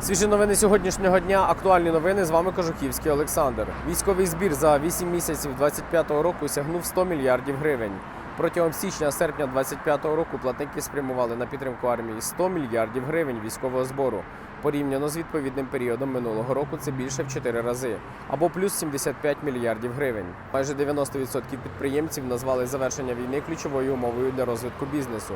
Свіжі новини сьогоднішнього дня. Актуальні новини. З вами Кожухівський Олександр. Військовий збір за 8 місяців 2025 року сягнув 100 мільярдів гривень. Протягом січня-серпня 2025 року платники спрямували на підтримку армії 100 мільярдів гривень військового збору. Порівняно з відповідним періодом минулого року це більше в 4 рази, або плюс 75 мільярдів гривень. Майже 90% підприємців назвали завершення війни ключовою умовою для розвитку бізнесу.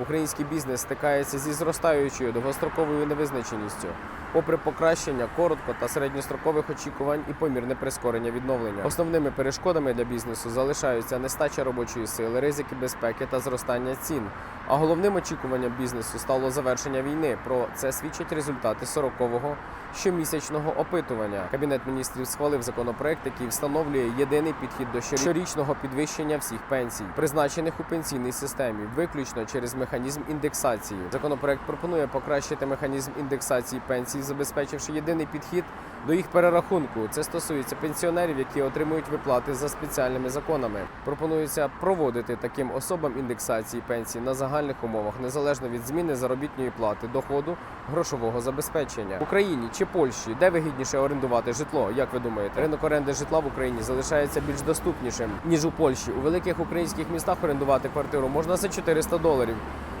Український бізнес стикається зі зростаючою довгостроковою невизначеністю, попри покращення коротко та середньострокових очікувань і помірне прискорення відновлення. Основними перешкодами для бізнесу залишаються нестача робочої сили, ризики безпеки та зростання цін. А головним очікуванням бізнесу стало завершення війни. Про це свідчать результати 40-го щомісячного опитування. Кабінет міністрів схвалив законопроект, який встановлює єдиний підхід до щорічного підвищення всіх пенсій, призначених у пенсійній системі, виключно через механізм індексації. Законопроект пропонує покращити механізм індексації пенсій, забезпечивши єдиний підхід до їх перерахунку. Це стосується пенсіонерів, які отримують виплати за спеціальними законами. Пропонується проводити таким особам індексації пенсій на загальних умовах, незалежно від зміни заробітної плати, доходу, грошового забезпечення в Україні чи Польщі, де вигідніше орендувати житло. Як ви думаєте, ринок оренди житла в Україні залишається більш доступнішим ніж у Польщі. У великих українських містах орендувати квартиру можна за 400 доларів.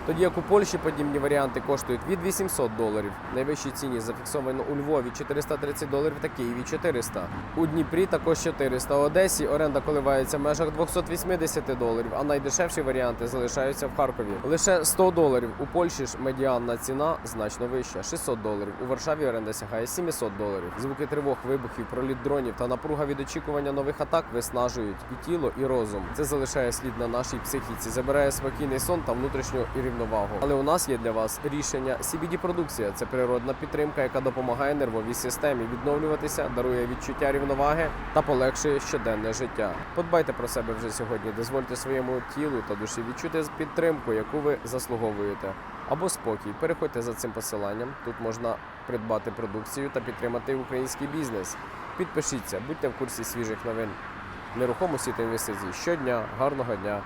Тоді як у Польщі подібні варіанти коштують від 800 доларів. Найвищі ціні зафіксовано у Львові 430 доларів та Києві 400. У Дніпрі також 400. У Одесі оренда коливається в межах 280 доларів, а найдешевші варіанти залишаються в Харкові. Лише 100 доларів. У Польщі ж медіанна ціна значно вища 600 доларів. У Варшаві оренда сягає 700 доларів. Звуки тривог, вибухів, проліт дронів та напруга від очікування нових атак виснажують і тіло, і розум. Це залишає слід на нашій психіці, забирає спокійний сон та внутрішню і рівновагу. Але у нас є для вас рішення CBD продукція. Це природна підтримка, яка допомагає нервовій системі відновлюватися, дарує відчуття рівноваги та полегшує щоденне життя. Подбайте про себе вже сьогодні. Дозвольте своєму тілу та душі відчути підтримку, яку ви заслуговуєте. Або спокій. Переходьте за цим посиланням. Тут можна придбати продукцію та підтримати український бізнес. Підпишіться, будьте в курсі свіжих новин. Нерухомості та інвестицій щодня. Гарного дня!